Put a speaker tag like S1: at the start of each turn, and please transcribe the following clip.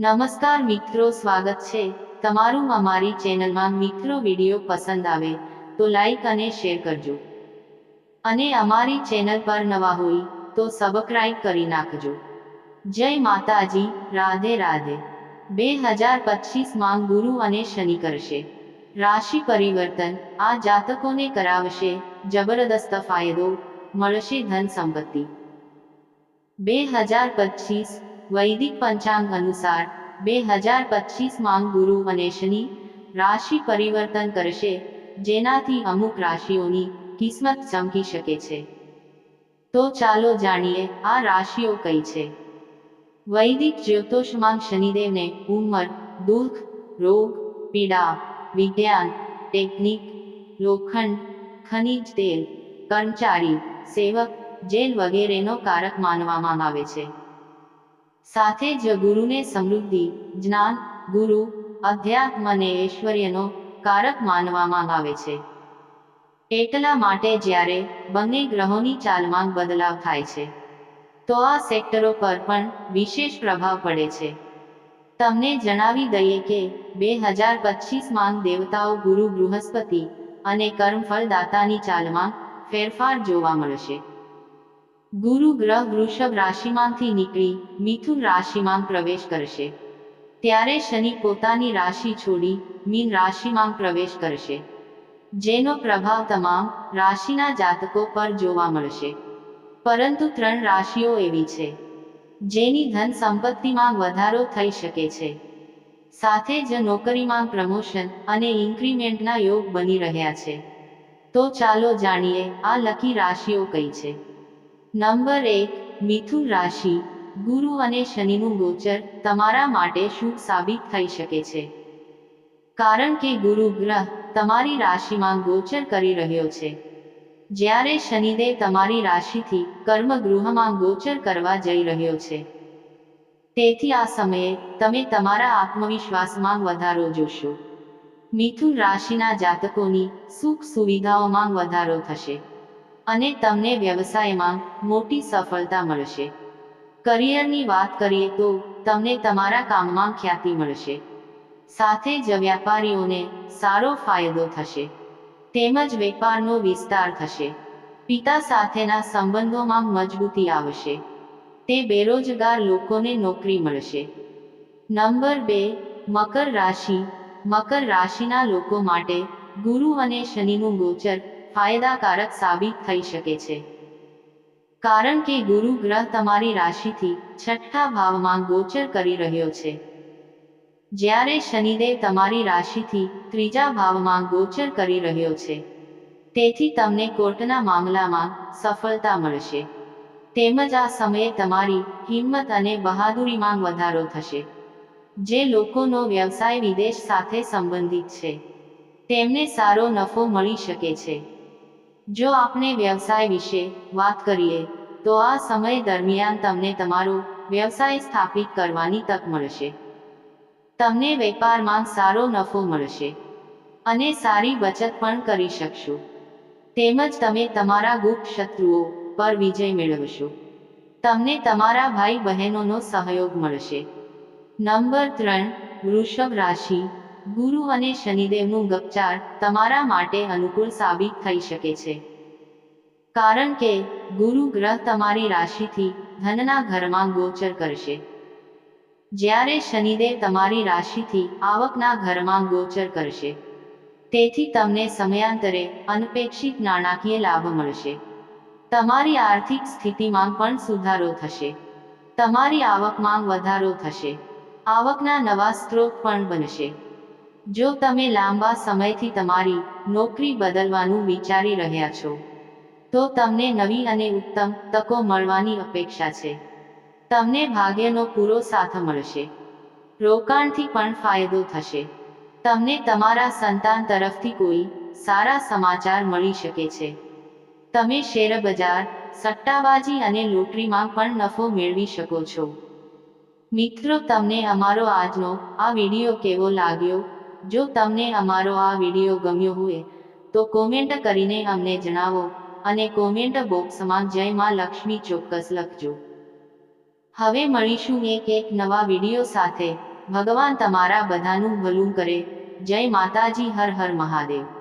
S1: નમસ્કાર મિત્રો, સ્વાગત છે તમારું અમારી ચેનલમાં. મિત્રો, વીડિયો પસંદ આવે તો લાઈક અને શેર કરજો. અને અમારી ચેનલ પર નવા હોય તો સબસ્ક્રાઈબ કરી નાખજો. જય માતાજી, રાધે રાધે. બે હજાર પચીસમાં ગુરુ અને શનિ કરશે. રાશિ પરિવર્તન આ જાતકોને કરાવશે, જબરદસ્ત ફાયદો મળશે, ધન સંપત્તિ. બે હજાર પચીસ વૈદિક પંચાંગ અનુસાર, બે હજાર પચીસમાં ગુરુ અને શનિ રાશિ પરિવર્તન કરશે, જેનાથી અમુક રાશિઓની કિસ્મત ચમકી શકે છે. તો ચાલો જાણીએ, આ રાશિઓ કઈ છે? વૈદિક જ્યોતિષમાં શનિદેવને ઉંમર, દુઃખ, રોગ, પીડા, વિજ્ઞાન, ટેકનિક, લોખંડ, ખનિજ તેલ, કર્મચારી, સેવક, જેલ વગેરેનો કારક માનવામાં આવે છે. સાથે જ ગુરુને સમૃદ્ધિ, જ્ઞાન, ગુરુ, અધ્યાત્મ અને ઐશ્વર્યનો કારક માનવામાં આવે છે. એટલા માટે જ્યારે બંને ગ્રહોની ચાલમાં બદલાવ થાય છે, તો આ સેક્ટરો પર પણ વિશેષ પ્રભાવ પડે છે. તમને જણાવી દઈએ કે બે હજાર પચીસમાં દેવતાઓ ગુરુ બૃહસ્પતિ અને કર્મફળદાતાની ચાલમાં ફેરફાર જોવા મળશે. ગુરુ ગ્રહ વૃષભ રાશિમાંથી નીકળી મિથુન રાશિમાં પ્રવેશ કરશે. ત્યારે શનિ પોતાની રાશિ છોડી મીન રાશિમાં પ્રવેશ કરશે. જેનો પ્રભાવ તમામ રાશિના જાતકો પર જોવા મળશે. પરંતુ ત્રણ રાશિઓ એવી છે. જેની ધન સંપત્તિમાં વધારો થઈ શકે છે. સાથે જ નોકરીમાં પ્રમોશન અને ઇન્ક્રીમેન્ટના યોગ બની રહ્યા છે. તો ચાલો જાણીએ આ લકી રાશિઓ કઈ છે. નંબર એક, મિથુન રાશિ. ગુરુ અને શનિનું ગોચર તમારા માટે શુભ સાબિત થઈ શકે છે. કારણ કે ગુરુ ગ્રહ તમારી રાશિમાં ગોચર કરી રહ્યો છે. જ્યારે શનિદેવ તમારી રાશિથી કર્મગૃહમાં ગોચર કરવા જઈ રહ્યો છે. તેથી આ સમયે તમે તમારા આત્મવિશ્વાસમાં વધારો જોશો. મિથુન રાશિના જાતકોની સુખ સુવિધાઓમાં વધારો થશે. અને તમને વ્યવસાયમાં મોટી સફળતા મળશે. કરિયરની વાત કરીએ તો તમને તમારા કામમાં ખ્યાતિ મળશે. સાથે જ વ્યાપારીઓને સારો ફાયદો થશે. તેમજ વેપારનો વિસ્તાર થશે. પિતા સાથેના સંબંધોમાં મજબૂતી આવશે. તે બેરોજગાર લોકોને નોકરી મળશે. નંબર બે, મકર રાશિ. મકર રાશિના લોકો માટે ગુરુ અને શનિનું ગોચર ફાયદાકારક સાબિત થઈ શકે છે. કારણ કે ગુરુ ગ્રહ તમારી રાશિથી છઠ્ઠા ભાવમાં ગોચર કરી રહ્યો છે. જ્યારે શનિદેવ તમારી રાશિથી ત્રીજા ભાવમાં ગોચર કરી રહ્યો છે. તેથી તમને કોર્ટના મામલામાં સફળતા મળશે. તેમજ આ સમયે તમારી હિંમત અને બહાદુરીમાં વધારો થશે. જે લોકોનો વ્યવસાય વિદેશ સાથે સંબંધિત છે. તેમને સારો નફો મળી શકે છે. જો આપણે વ્યવસાય વિશે વાત કરીએ, તો આ સમય દરમિયાન તમને તમારો વ્યવસાય સ્થાપિત કરવાની તક મળશે. તમને વેપારમાં સારો નફો મળશે અને સારી બચત પણ કરી શકશો. તેમજ તમે તમારા ગુપ્ત શત્રુઓ પર વિજય મેળવશો. તમને તમારા ભાઈ બહેનોનો સહયોગ મળશે. નંબર ત્રણ, વૃષભ રાશિ ગુરુ અને શનિદેવનું ગપચાર તમારા માટે અનુકૂળ સાબિત થઈ શકે છે. કારણ કે, ગુરુ ગ્રહ તમારી રાશિથી ધનના ઘરમાં ગોચર કરશે. જ્યારે શનિદેવ તમારી રાશિથી આવકના ઘરમાં ગોચર કરશે. તેથી તમને સમયાંતરે અનપેક્ષિત નાણાકીય લાભ મળશે. તમારી આર્થિક સ્થિતિમાં પણ સુધારો થશે. તમારી આવકમાં વધારો થશે. આવકના નવા સ્ત્રોત પણ બનશે. જો તમે લાંબા સમયથી તમારી નોકરી બદલવાનું વિચારી રહ્યા છો, તો તમને નવી અને ઉત્તમ તકો મળવાની અપેક્ષા છે. તમને ભાગ્યનો પૂરો સાથ મળશે. રોકાણથી પણ ફાયદો થશે. તમને તમારા સંતાન તરફથી કોઈ સારા સમાચાર મળી શકે છે. તમે શેર બજાર સટ્ટાબાજી અને લોટરીમાં પણ નફો મેળવી શકો છો. મિત્રો, તમને અમારો આજનો આ વીડિયો કેવો લાગ્યો? જો તમને અમારો આ વીડિયો ગમ્યો હોય, તો કોમેન્ટ કરીને અમને જણાવો અને કોમેન્ટ બોક્સમાં જય માં લક્ષ્મી ચોક્કસ લખજો. હવે મળીશું એક એક નવા વીડિયો સાથે. ભગવાન તમારા બધાનું ભલું કરે. જય માતાજી, હર હર મહાદેવ.